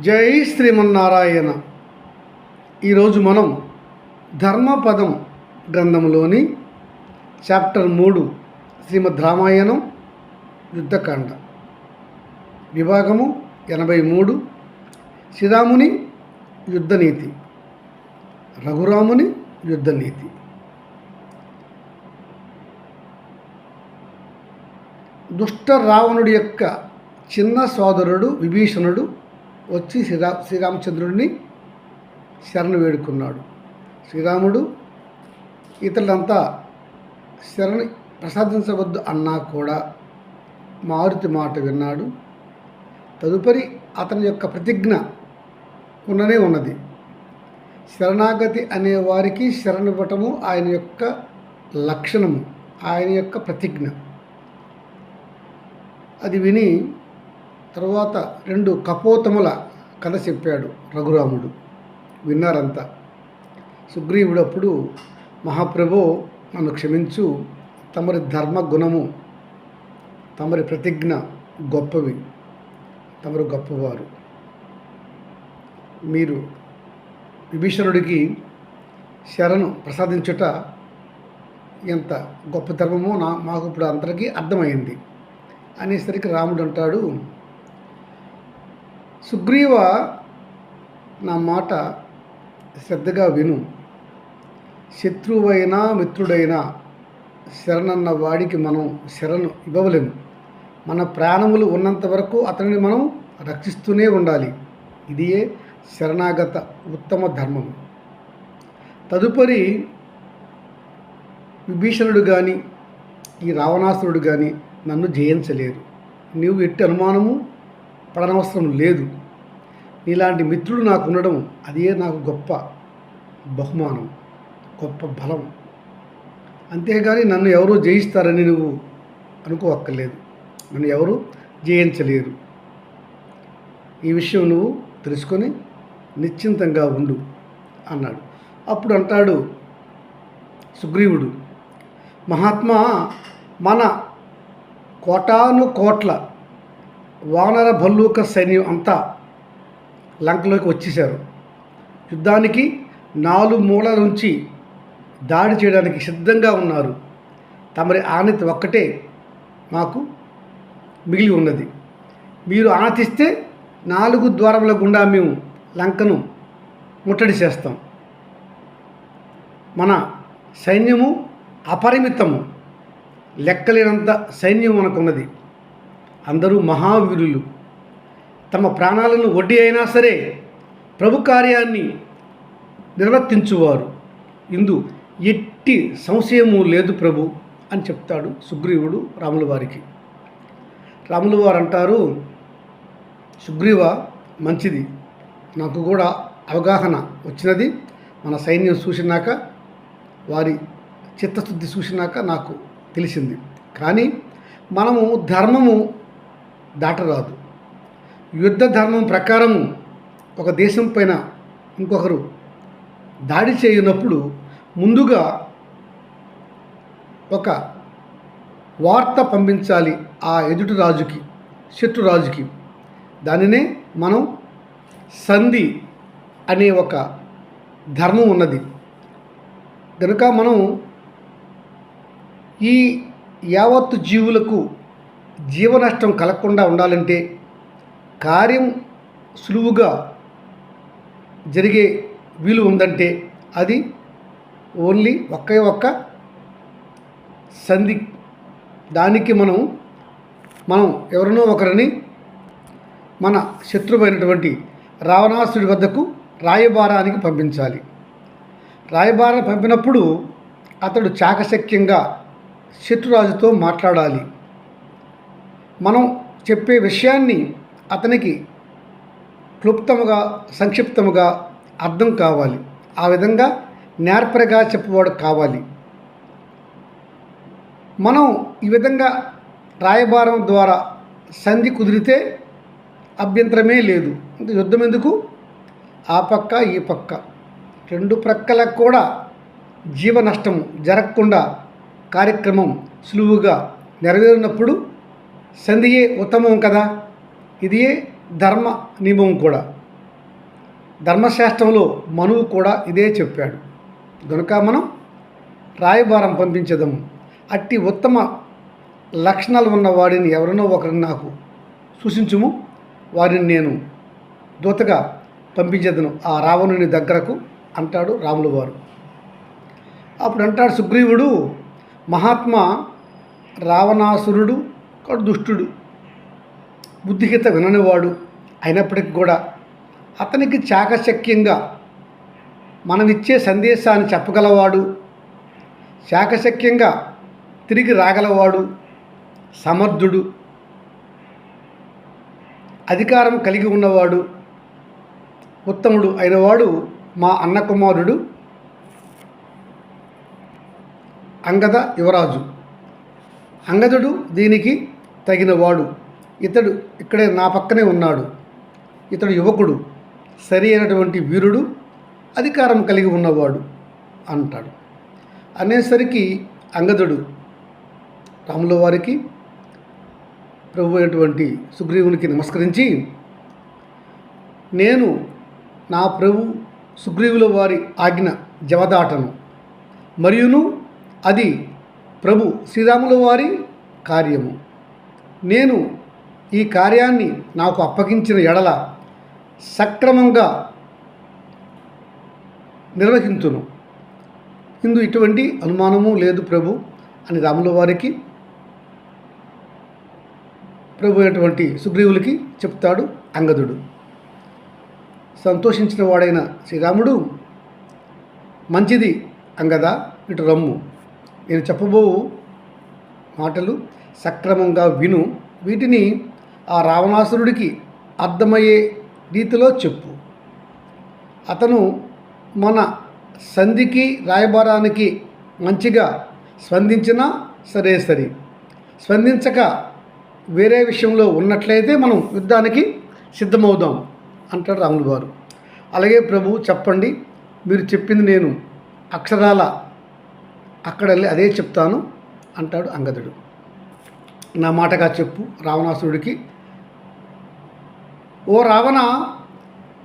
జై శ్రీమన్నారాయణ. ఈరోజు మనం ధర్మపదం గ్రంథంలోని చాప్టర్ మూడు శ్రీమద్ రామాయణం యుద్ధకాండ. విభాగము ఎనభై మూడు శ్రీరాముని యుద్ధనీతి రఘురాముని యుద్ధనీతి. దుష్ట రావణుడి యొక్క చిన్న సోదరుడు విభీషణుడు వచ్చి శ్రీరా శ్రీరామచంద్రుడిని శరణు వేడుకున్నాడు. శ్రీరాముడు ఇతరులంతా శరణు ప్రసాదించవద్దు అన్నా కూడా మారుతి మాట విన్నాడు. తదుపరి అతని యొక్క ప్రతిజ్ఞ ఉన్ననే ఉన్నది. శరణాగతి అనే వారికి శరణివ్వటము ఆయన యొక్క లక్షణము ఆయన యొక్క ప్రతిజ్ఞ. అది విని తరువాత రెండు కపోతముల కథ చెప్పాడు రఘురాముడు. విన్నారంతా. సుగ్రీవుడు అప్పుడు మహాప్రభు నన్ను క్షమించు తమరి ధర్మ గుణము తమరి ప్రతిజ్ఞ గొప్పవి తమరు గొప్పవారు. మీరు విభీషణుడికి శరణు ప్రసాదించుట ఎంత గొప్ప ధర్మమో నా మాకు ఇప్పుడు అందరికీ అర్థమైంది. అనేసరికి రాముడు అంటాడు సుగ్రీవ నా మాట శ్రద్ధగా విను. శత్రువైనా మిత్రుడైనా శరణన్న వాడికి మనం శరణు ఇవ్వలేము మన ప్రాణములు ఉన్నంత వరకు అతనిని మనం రక్షిస్తూనే ఉండాలి. ఇదియే శరణాగత ఉత్తమ ధర్మం. తదుపరి విభీషణుడు కానీ ఈ రావణాసురుడు కానీ నన్ను జయించలేరు. నీవు ఎట్టి అనుమానము పడనవసరం లేదు. నీలాంటి మిత్రుడు నాకు ఉండడం అదే నాకు గొప్ప బహుమానం గొప్ప బలం. అంతేగాని నన్ను ఎవరూ జయిస్తారని నువ్వు అనుకోవక్కర్లేదు నన్ను ఎవరు జయించలేరు. ఈ విషయం నువ్వు తెలుసుకొని నిశ్చింతంగా ఉండు అన్నాడు. అప్పుడు అంటాడు సుగ్రీవుడు మహాత్మా మన కోటాను కోట్ల వానర భల్లూక సైన్యం అంతా లంకలోకి వచ్చేశారు. యుద్ధానికి నాలుగు మూలల నుంచి దాడి చేయడానికి సిద్ధంగా ఉన్నారు. తమరి ఆనతి ఒక్కటే మాకు మిగిలి ఉన్నది. మీరు ఆనతిస్తే నాలుగు ద్వారముల గుండా మేము లంకను ముట్టడి చేస్తాం. మన సైన్యము అపరిమితము. లెక్కలేనంత సైన్యం మనకున్నది. అందరూ మహావీరులు. తమ ప్రాణాలను వడ్డీ అయినా సరే ప్రభు కార్యాన్ని నిర్వర్తించువారు. ఇందు ఎట్టి సంశయము లేదు ప్రభు అని చెప్తాడు సుగ్రీవుడు రాముల వారికి. రాముల వారు అంటారు సుగ్రీవ మంచిది. నాకు కూడా అవగాహన వచ్చినది. మన సైన్యం చూసినాక వారి చిత్తశుద్ధి చూసినాక నాకు తెలిసింది. కానీ మనము ధర్మము దాటరాదు యుద్ధ ధర్మం ప్రకారం ఒక దేశం పైన ఇంకొకరు దాడి చేయనప్పుడు ముందుగా ఒక వార్త పంపించాలి ఆ ఎదుటి రాజుకి శత్రు రాజుకి. దానినే మనం సంధి అనే ఒక ధర్మం ఉన్నది. కనుక మనం ఈ యావత్తు జీవులకు జీవనష్టం కలగకుండా ఉండాలంటే కార్యం సులువుగా జరిగే వీలు ఉందంటే అది ఓన్లీ ఒకే ఒక్క సంధి దానికి మనం మనం ఎవరినో ఒకరిని మన శత్రువైనటువంటి రావణాసుడి వద్దకు రాయబారానికి పంపించాలి. రాయబారాన్ని పంపినప్పుడు అతడు చాకశక్యంగా శత్రురాజుతో మాట్లాడాలి. మనం చెప్పే విషయాన్ని అతనికి క్లుప్తముగా సంక్షిప్తముగా అర్థం కావాలి. ఆ విధంగా నేర్పరగా చెప్పవాడు కావాలి. మనం ఈ విధంగా రాయబారం ద్వారా సంధి కుదిరితే అభ్యంతరమే లేదు. ఇంకా యుద్ధం ఎందుకు? ఆ పక్క ఈ పక్క. రెండు ప్రక్కలకు కూడా జీవ నష్టం జరగకుండా కార్యక్రమం సులువుగా నెరవేరినప్పుడు సంధియే ఉత్తమం కదా? ఇదియే ధర్మ నియమం కూడా. ధర్మశాస్త్రంలో మనువు కూడా ఇదే చెప్పాడు. కనుక మనం రాయబారం పంపించదము అట్టి ఉత్తమ లక్షణాలు ఉన్న వాడిని ఎవరినో ఒకరిని నాకు సూచించుము. వారిని నేను దూతగా పంపించదను. ఆ రావణుని దగ్గరకు అంటాడు రాములు వారు. అప్పుడు అంటాడు సుగ్రీవుడు మహాత్మా రావణాసురుడు కడు దుష్టుడు బుద్ధిహిత విననివాడు అయినప్పటికీ కూడా అతనికి చాకచక్యంగా మనమిచ్చే సందేశాన్ని చెప్పగలవాడు చాకచక్యంగా తిరిగి రాగలవాడు సమర్థుడు. అధికారం కలిగి ఉన్నవాడు ఉత్తముడు అయినవాడు మా అన్న కుమారుడు అంగద యువరాజు. అంగదుడు దీనికి తగినవాడు. ఇతడు ఇక్కడే నా పక్కనే ఉన్నాడు. ఇతడు యువకుడు సరి అయినటువంటి వీరుడు అధికారం కలిగి ఉన్నవాడు అంటాడు. అనేసరికి అంగదుడు రాముల వారికి ప్రభు అయినటువంటి సుగ్రీవునికి నమస్కరించి నేను నా ప్రభు సుగ్రీవుల వారి ఆజ్ఞ జవదాటను. మరియును అది ప్రభు శ్రీరాముల వారి కార్యము. నేను ఈ కార్యాన్ని నాకు అప్పగించిన ఎడల సక్రమంగా నిర్వహించును. ఇందు ఇటువంటి అనుమానము లేదు ప్రభు అని రాముల వారికి ప్రభు అయినటువంటి సుగ్రీవులకి చెప్తాడు అంగదుడు. సంతోషించిన వాడైన శ్రీరాముడు మంచిది అంగద? ఇటు రమ్ము. నేను చెప్పబో మాటలు సక్రమంగా విను. వీటిని ఆ రావణాసురుడికి అర్థమయ్యే రీతిలో చెప్పు. అతను మన సంధికి రాయబారానికి మంచిగా స్పందించినా సరే సరి. స్పందించక వేరే విషయంలో ఉన్నట్లయితే మనం యుద్ధానికి సిద్ధమవుదాం అంటాడు రాములు గారు. అలాగే ప్రభు చెప్పండి మీరు చెప్పింది నేను అక్షరాల అక్కడ వెళ్ళి అదే చెప్తాను అంటాడు అంగదుడు. నా మాటగా చెప్పు రావణాసురుడికి. ఓ రావణ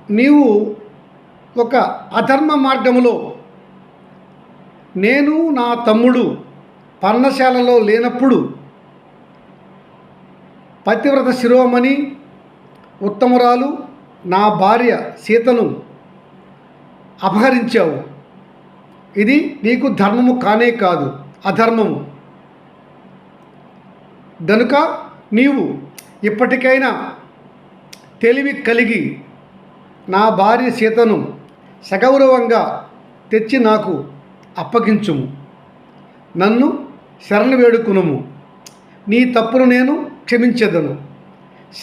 నీవు ఒక అధర్మ మార్గములో నేను నా తమ్ముడు పర్ణశాలలో లేనప్పుడు పతివ్రత శిరోమణి ఉత్తమురాలు నా భార్య సీతను అపహరించావు. ఇది నీకు ధర్మము కానే కాదు అధర్మము. గనుక నీవు ఇప్పటికైనా తెలివి కలిగి నా భార్య సీతను సగౌరవంగా తెచ్చి నాకు అప్పగించుము. నన్ను శరణు వేడుకునుము. నీ తప్పును నేను క్షమించదను.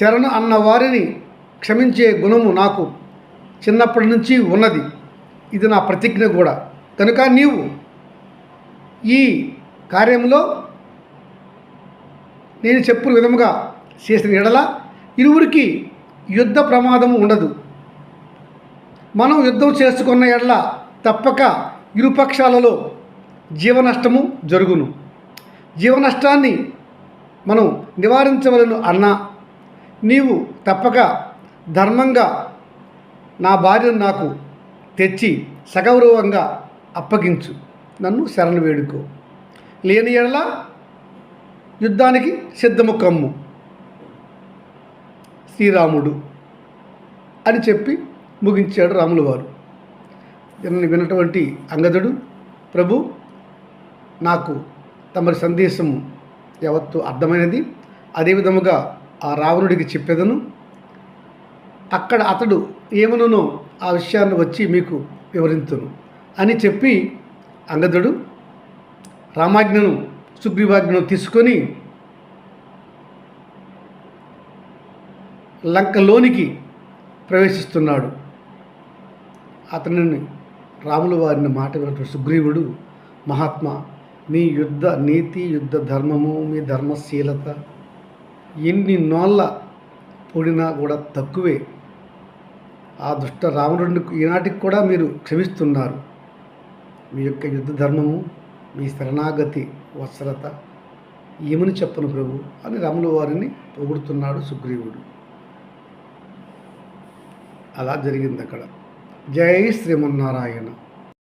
శరణు అన్న వారిని క్షమించే గుణము నాకు చిన్నప్పటి నుంచి ఉన్నది. ఇది నా ప్రతిజ్ఞ కూడా. కనుక నీవు ఈ కార్యంలో నేను చెప్పిన విధముగా చేసిన ఎడల ఇరువురికి యుద్ధ ప్రమాదము ఉండదు. మనం యుద్ధం చేసుకున్న ఎడల తప్పక ఇరుపక్షాలలో జీవనష్టము జరుగును. జీవనష్టాన్ని మనం నివారించవలను అన్నా నీవు తప్పక ధర్మంగా నా భార్యను నాకు తెచ్చి సగౌరవంగా అప్పగించు. నన్ను శరణు వేడుకో. లేని ఎడలా యుద్ధానికి సిద్ధము కమ్ము శ్రీరాముడు అని చెప్పి ముగించాడు రాముల వారు. దీనిని విన్నటువంటి అంగదుడు ప్రభు నాకు తమరి సందేశం యావత్తు అర్థమైనది. అదేవిధముగా ఆ రావణుడికి చెప్పేదను. అక్కడ అతడు ఏమనునో ఆ విషయాన్ని వచ్చి మీకు వివరించును అని చెప్పి అంగదుడు రామాజ్ఞను సుగ్రీవాజ్ఞను తీసుకొని లంకలోనికి ప్రవేశిస్తున్నాడు. అతనిని రాముల వారిని మాట విన్నటువంటి సుగ్రీవుడు మహాత్మ మీ యుద్ధ నీతి యుద్ధ ధర్మము మీ ధర్మశీలత ఎన్ని నోళ్ళ పొడినా కూడా తక్కువే. ఆ దుష్ట రావణుడికి ఈనాటికి కూడా మీరు క్షమిస్తున్నారు. మీ యొక్క యుద్ధ ధర్మము మీ శరణాగతి వత్సరత ఏమని చెప్పను ప్రభు? అని రాముల వారిని పొగుడుతున్నాడు సుగ్రీవుడు. అలా జరిగింది అక్కడ. జై శ్రీమన్నారాయణ.